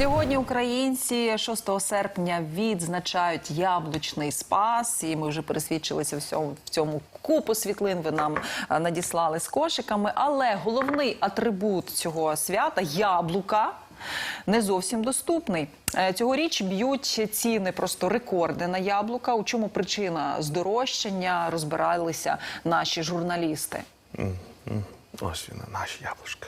Сьогодні українці 6 серпня відзначають яблучний спас, і ми вже пересвідчилися в цьому, в цьому купу світлин. Ви нам е, надіслали з кошиками. Але головний атрибут цього свята яблука. Не зовсім доступний. Е, Цьогоріч б'ють ціни просто рекорди на яблука. У чому причина здорожчання розбиралися наші журналісти. Ось він, наші яблучка.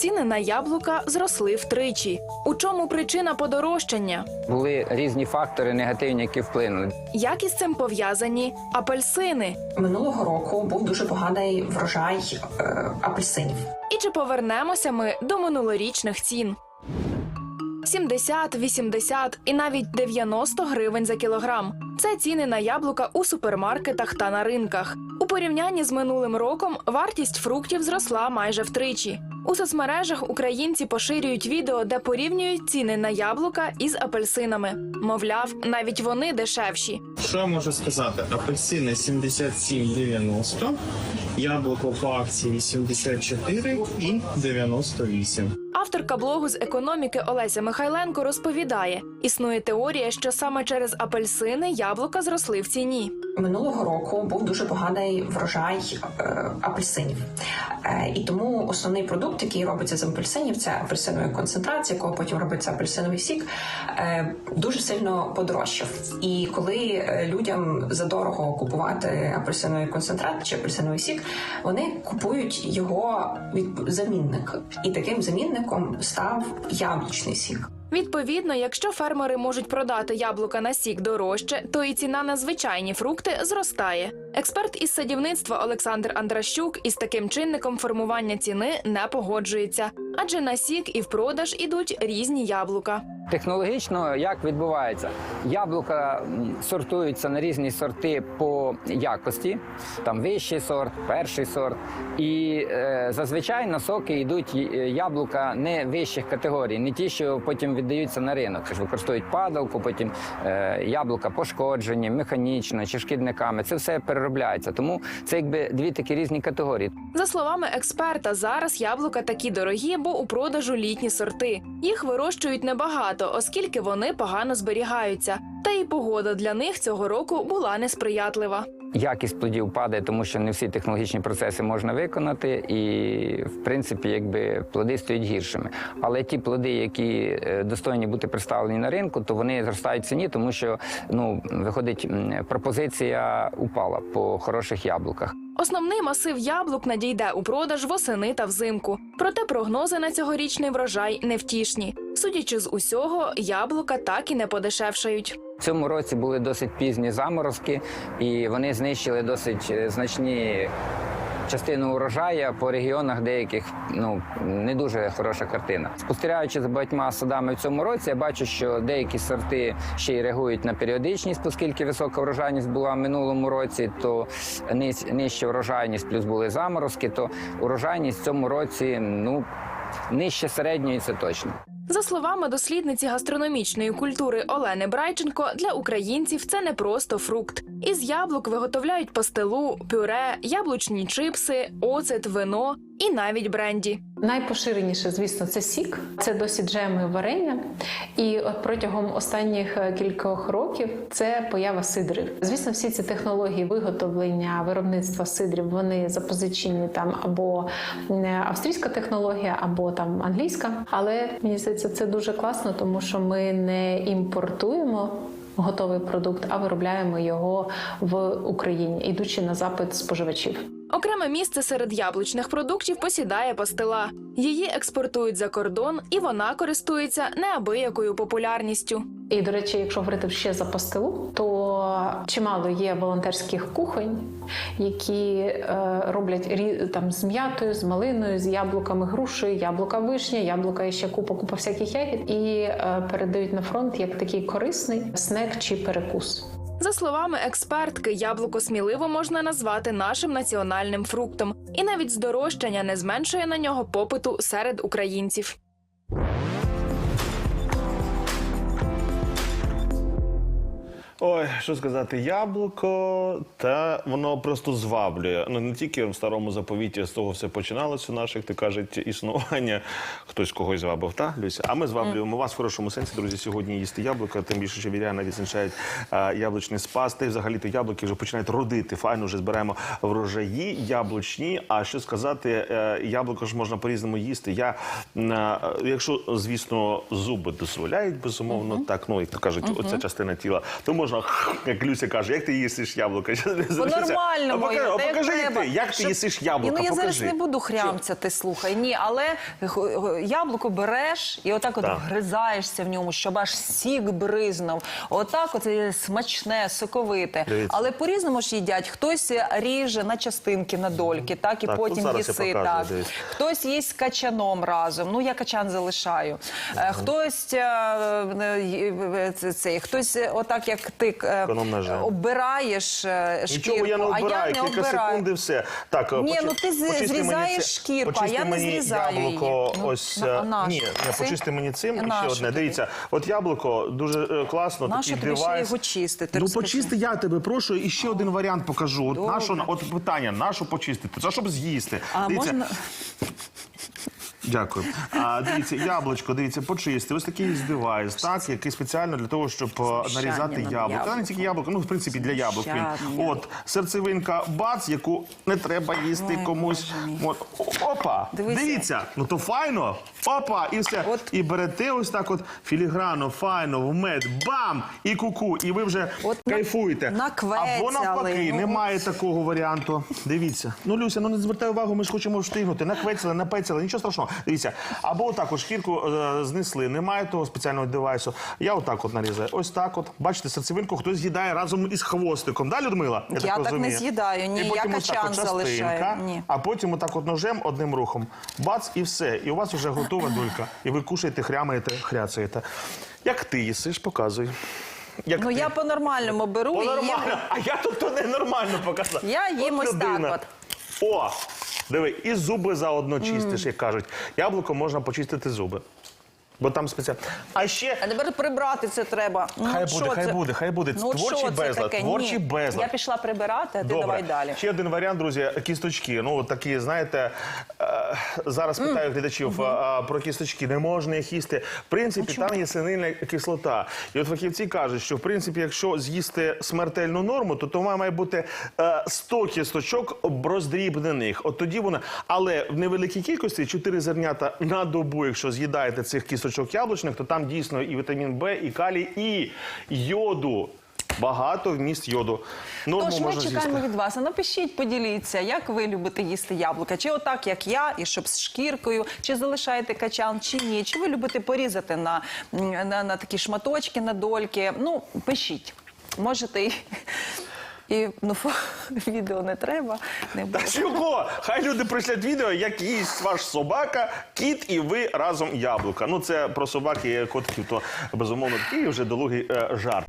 Ціни на яблука зросли втричі. У чому причина подорожчання? Були різні фактори негативні, які вплинули. Як із цим пов'язані апельсини? Минулого року був дуже поганий врожай е, апельсинів. І чи повернемося ми до минулорічних цін? 70, 80 і навіть 90 гривень за кілограм. Це ціни на яблука у супермаркетах та на ринках. Порівнянні з минулим роком вартість фруктів зросла майже втричі. У соцмережах українці поширюють відео, де порівнюють ціни на яблука із апельсинами. Мовляв, навіть вони дешевші. Що я можу сказати? Апельсини 77,90, яблуко по акції 74 і 98. Авторка блогу з економіки Олеся Михайленко розповідає: існує теорія, що саме через апельсини яблука зросли в ціні. Минулого року був дуже поганий врожай е, апельсинів. Е, і тому основний продукт, який робиться з апельсинів, це апельсиновий концентрат, з якого потім робиться апельсиновий сік, е, дуже сильно подорожчав. І коли людям задорого купувати апельсиновий концентрат чи апельсиновий сік, вони купують його від замінник. І таким замінником став яблучний сік. Відповідно, якщо фермери можуть продати яблука на сік дорожче, то і ціна на звичайні фрукти зростає. Експерт із садівництва Олександр Андращук із таким чинником формування ціни не погоджується, адже на сік і в продаж ідуть різні яблука. Технологічно як відбувається? Яблука сортуються на різні сорти по якості, там вищий сорт, перший сорт. І е, зазвичай на соки йдуть е, яблука не вищих категорій, не ті, що потім віддаються на ринок. Тож використовують падалку, потім е, яблука пошкоджені, механічно чи шкідниками. Це все переробляється. Тому це якби дві такі різні категорії. За словами експерта, зараз яблука такі дорогі, бо у продажу літні сорти. Їх вирощують небагато, оскільки вони погано зберігаються. Та і погода для них цього року була несприятлива. Якість плодів падає, тому що не всі технологічні процеси можна виконати, і в принципі, якби плоди стають гіршими. Але ті плоди, які е, достойні бути представлені на ринку, то вони зростають в ціні, тому що ну виходить пропозиція упала по хороших яблуках. Основний масив яблук надійде у продаж восени та взимку. Проте прогнози на цьогорічний врожай невтішні. Судячи з усього, яблука так і не подешевшають. В цьому році були досить пізні заморозки, і вони знищили досить е, значні. Частину урожаю по регіонах деяких ну не дуже хороша картина. Спостерігаючи за багатьма садами в цьому році, я бачу, що деякі сорти ще й реагують на періодичність, оскільки висока врожайність була в минулому році, то нижча врожайність, плюс були заморозки, то урожайність в цьому році ну нижче середньої, це точно. За словами дослідниці гастрономічної культури Олени Брайченко, для українців це не просто фрукт. Із яблук виготовляють пастилу, пюре, яблучні чипси, оцет, вино і навіть бренді. Найпоширеніше, звісно, це сік, це досі джеми варення. І от протягом останніх е, кількох років це поява сидрів. Звісно, всі ці технології виготовлення виробництва сидрів вони запозичені там або е, австрійська технологія, або там англійська. Але мені здається, це дуже класно, тому що ми не імпортуємо. Готовий продукт, а виробляємо його в Україні, ідучи на запит споживачів. Окреме місце серед яблучних продуктів посідає пастила. Її експортують за кордон, і вона користується неабиякою популярністю. І до речі, якщо говорити ще за пастилу, то чимало є волонтерських кухонь, які е, роблять там з м'ятою, з малиною, з яблуками груші, яблука вишня, яблука і ще купа купа всяких ягід, і е, передають на фронт як такий корисний снек чи перекус. За словами експертки, яблуко сміливо можна назвати нашим національним фруктом, і навіть здорожчання не зменшує на нього попиту серед українців. Ой, що сказати, яблуко, та воно просто зваблює. Ну не тільки в старому заповіті з того все починалося, наших, ти кажуть, існування. Хтось когось звабив, та Люся? А ми зваблюємо вас в хорошому сенсі, друзі, сьогодні їсти яблука, тим більше, що віряни відзначають яблучний спас. Та й взагалі-то яблуки вже починають родити. Файно вже збираємо врожаї яблучні. А що сказати, е, яблуко ж можна по-різному їсти. Я, е, якщо, звісно, зуби дозволяють, безумовно, так, ну, як то кажуть, оця частина тіла, то можна, як Люся каже, як ти їсиш яблуко? По-нормальному. А покажи, а як покажи як ти, як ти їсиш яблуко, Ну, я зараз не буду хрямцяти, слухай. Ні, але яблуко береш і отак от Так. вгризаєшся в ньому, щоб аж сік бризнув. Отак от е, смачне, соковите. Але по-різному ж їдять. Хтось ріже на частинки, на дольки, так і потім їси. Так. Хтось їсть з качаном разом. Ну, я качан залишаю. Е, Хтось е, це- цей, хтось отак, як ти е, обираєш е, шкірку, Нічого я не а я не кілька обираю. секунд і все. Так, Ні, почи- ну ти зрізаєш шкірку, а я не зрізаю яблуко, її. Ну, ось, на- а е, ні, не почисти мені цим, і ще одне. тобі? Дивіться, от яблуко дуже е, класно, Нащо такий тобі ще девайс. його чистити? Ну почисти я тебе прошу, і ще один варіант покажу. От, нашу, от питання, нашу почистити, це щоб з'їсти. А Дивіться, можна Дякую. А, дивіться, яблучко, дивіться, почисти. Ось такий девайс, так, який спеціально для того, щоб е, Знущання нарізати над яблуко. Та не тільки яблуко, ну в принципі для яблук він. От серцевинка бац, яку не треба їсти Ой, комусь. От опа, Дивися. дивіться, ну то файно. Опа, і все. От. І берете ось так, от філіграно, файно, в мед, бам! І куку, і ви вже От на- кайфуєте. наквецяли, Або навпаки, ну. немає такого варіанту. Дивіться. Ну, Люся, ну не звертай увагу, ми ж хочемо встигнути. Наквецяли, напецяли, нічого страшного. Дивіться. Або отак от шкірку е, знесли, немає того спеціального девайсу. Я отак от нарізаю. Ось так от. Бачите, серцевинку хтось з'їдає разом із хвостиком. Да, Людмила? Я так не з'їдаю, ні, я качан залишаю, ні. А потім отак от ножем одним рухом. Бац, і все. І у вас вже готова дулька. І ви кушаєте, хрямаєте, хряцаєте. Як ти їсиш, показуй. Як ну ти. я по-нормальному беру О, і їм. А я тут то ненормально показав. Я їм ось так от. О! Диви, і зуби заодно чистиш, як кажуть. Яблуко можна почистити зуби. Бо там спеціально. А ще. А тепер прибрати це треба. Ну, Хай буде, хай це? буде, хай буде. Ну, Творчий що це безлад, таке? творчий Ні. безлад. Я пішла прибирати, а ти Добре. давай далі. Ще один варіант, друзі, кісточки. Ну, такі, знаєте, е, зараз питаю глядачів а, про кісточки. Не можна їх їсти. В принципі, там є синильна кислота. І от фахівці кажуть, що в принципі, якщо з'їсти смертельну норму, то то має бути е, 100 кісточок роздрібнених. От тоді вона. Але в невеликій кількості 4 зернята на добу, якщо з'їдаєте цих кісточок яблучних, то там дійсно і вітамін Б, і калій, і йоду. Багато вміст йоду. Норму Тож ми можна чекаємо з'їсти. від вас. А напишіть, поділіться, як ви любите їсти яблука. Чи отак, як я, і щоб з шкіркою, чи залишаєте качан, чи ні. Чи ви любите порізати на, на, на такі шматочки, на дольки. Ну, пишіть. Можете і, і ну, відео не треба. Не. Та чого? Хай люди прийшлять відео, як їсть ваш собака, кіт і ви разом яблука. Ну це про собаки, котків, то безумовно такий вже долугий е, жарт.